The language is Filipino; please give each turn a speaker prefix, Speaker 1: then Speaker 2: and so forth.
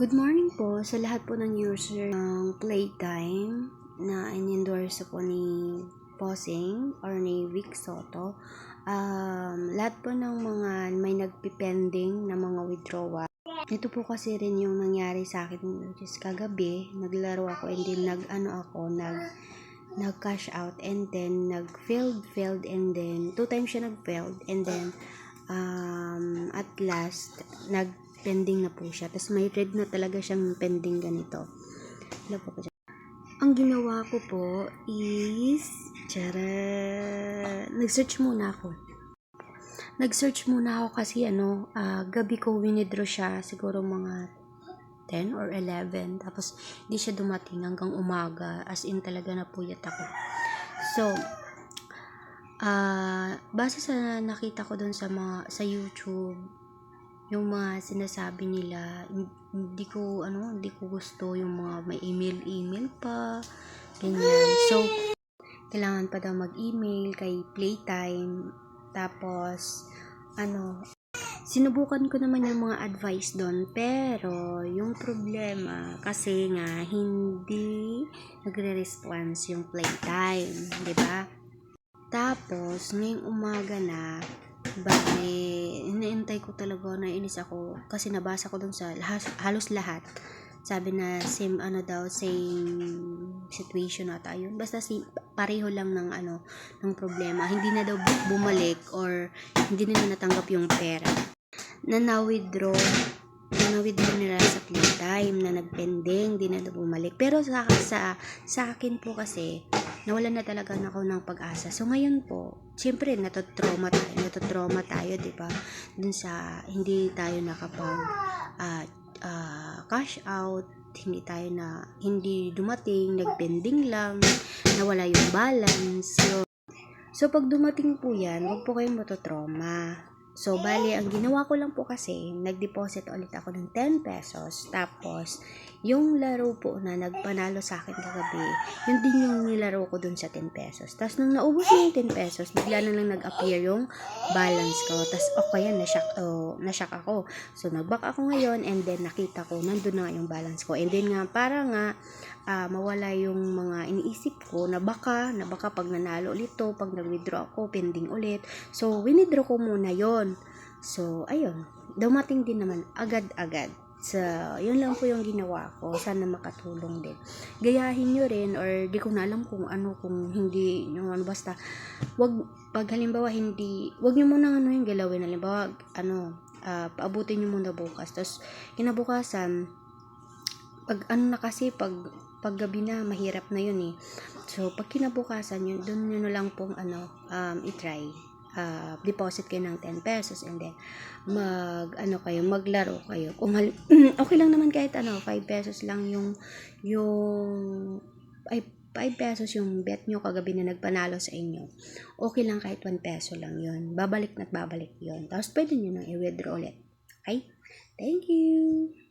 Speaker 1: Good morning po sa lahat po ng user ng Playtime na in-endorse po ni Posing or ni Vic Soto. Um, lahat po ng mga may nagpipending na mga withdrawal. Ito po kasi rin yung nangyari sa akin just kagabi. Naglaro ako and then nag-ano ako, nag nag-cash out and then nag-failed, failed and then two times siya nag-failed and then um, at last nag-pending na po siya. Tapos may red na talaga siyang pending ganito. Ang ginawa ko po is, tara, nag-search muna ako. Nag-search muna ako kasi ano, ah, gabi ko winidraw siya siguro mga 10 or 11. Tapos, di siya dumating hanggang umaga. As in, talaga napuyat ako. So, ah base sa nakita ko dun sa mga, sa YouTube, yung mga sinasabi nila, hin- hindi ko, ano, hindi ko gusto yung mga may email-email pa, ganyan. So, kailangan pa daw mag-email kay Playtime. Tapos, ano, sinubukan ko naman yung mga advice doon, pero yung problema, kasi nga, hindi nagre-response yung Playtime, di ba? Tapos, ngayong umaga na, bali, inaintay ko talaga, nainis ako, kasi nabasa ko dun sa halos, halos lahat. Sabi na same ano daw, same situation ata yun. Basta si pareho lang ng ano, ng problema. Hindi na daw bu- bumalik or hindi nila natanggap yung pera. Na na-withdraw, na na-withdraw nila sa playtime, na nagpending, di na daw bumalik. Pero sa, sa, sa akin po kasi, nawalan na talaga ako ng pag-asa. So ngayon po, siyempre natotrauma tayo, natotrauma tayo, 'di ba? Dun sa hindi tayo nakapag ah, ah, cash out, hindi tayo na hindi dumating, nagpending lang, nawala yung balance. So, so pag dumating po 'yan, wag po kayong matotrauma. So, bali, ang ginawa ko lang po kasi, nag-deposit ulit ako ng 10 pesos. Tapos, yung laro po na nagpanalo sa akin kagabi, yun din yung nilaro ko dun sa 10 pesos. Tapos, nung naubos na yung 10 pesos, bigla na lang nag-appear yung balance ko. Tapos, okay yan, nashock, oh, nashock ako. So, nag-back ako ngayon and then nakita ko, nandun na yung balance ko. And then nga, para nga, ah, mawala yung mga iniisip ko na baka, na baka pag nanalo ulit to, pag nag-withdraw ako, pending ulit. So, winidraw ko muna yon So, ayun. Dumating din naman agad-agad. So, yun lang po yung ginawa ko. Sana makatulong din. Gayahin nyo rin or di ko na alam kung ano, kung hindi yung ano, basta wag, pag halimbawa hindi, wag nyo muna ano yung galawin. Halimbawa, ano, ah, paabutin nyo muna bukas. Tapos, kinabukasan, pag ano na kasi, pag paggabi na, mahirap na yun eh. So, pag kinabukasan yun, nyo na lang pong ano, um, itry. Uh, deposit kayo ng 10 pesos and then mag ano kayo maglaro kayo. Kung hal- okay lang naman kahit ano 5 pesos lang yung yung ay 5 pesos yung bet nyo kagabi na nagpanalo sa inyo. Okay lang kahit 1 peso lang yun. Babalik na babalik yun. Tapos pwede nyo nang i-withdraw ulit. Okay? Thank you